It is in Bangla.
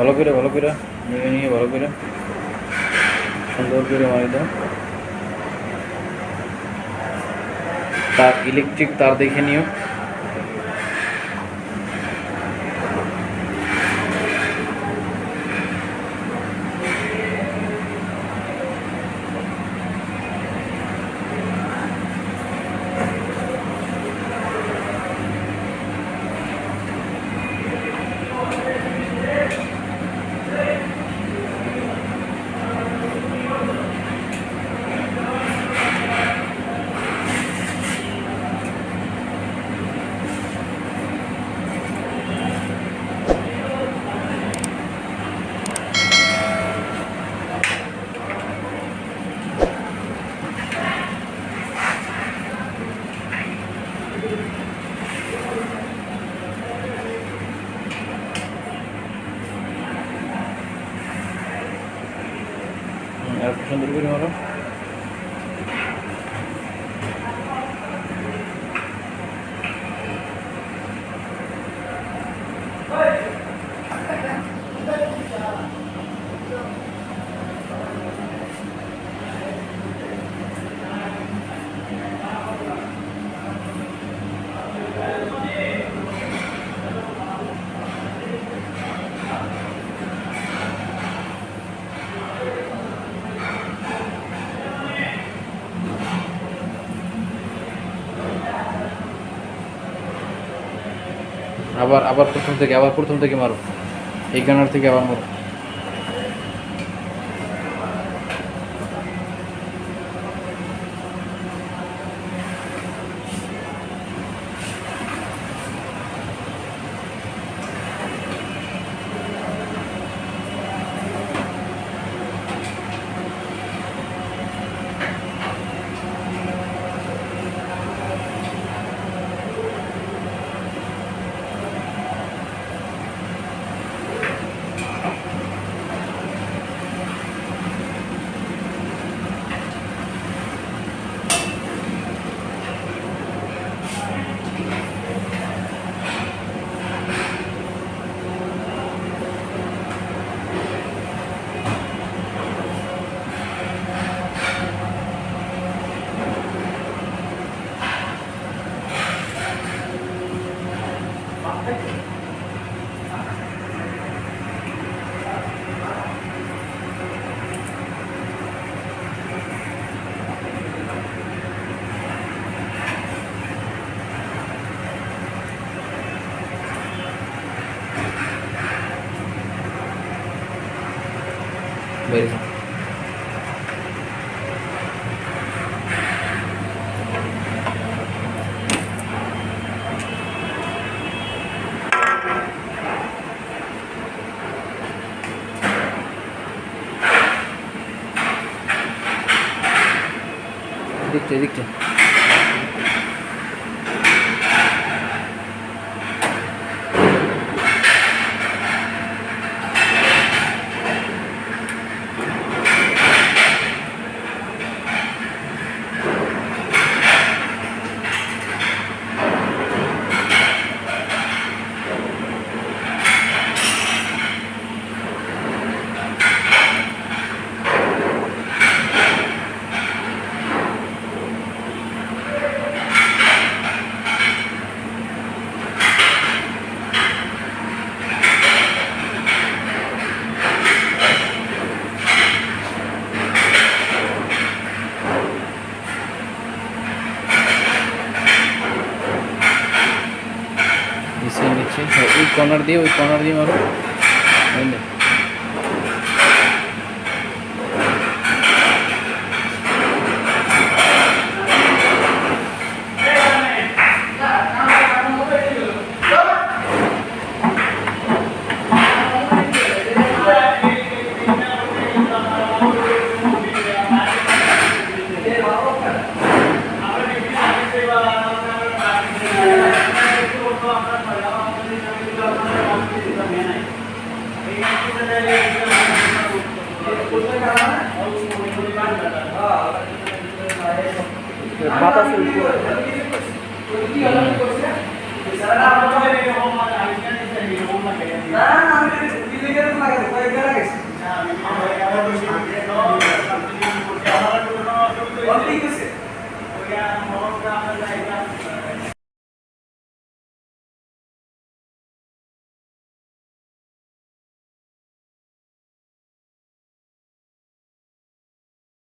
ভালো করে ভালো করে নিয়ে নিয়ে ভালো করে। সুন্দর করে মারি দাও। তার ইলেকট্রিক তার দেখে নিও। সুন্দর করে মারো আবার আবার প্রথম থেকে আবার প্রথম থেকে মারো। এই গানার থেকে আবার মারো। এদিকটা এদিকটা নিচে দিচ্ছি হ্যাঁ, ওই কর্নার দিয়ে ওই কর্নার দিয়ে মারো। বুঝলে বাতাসের উপরে না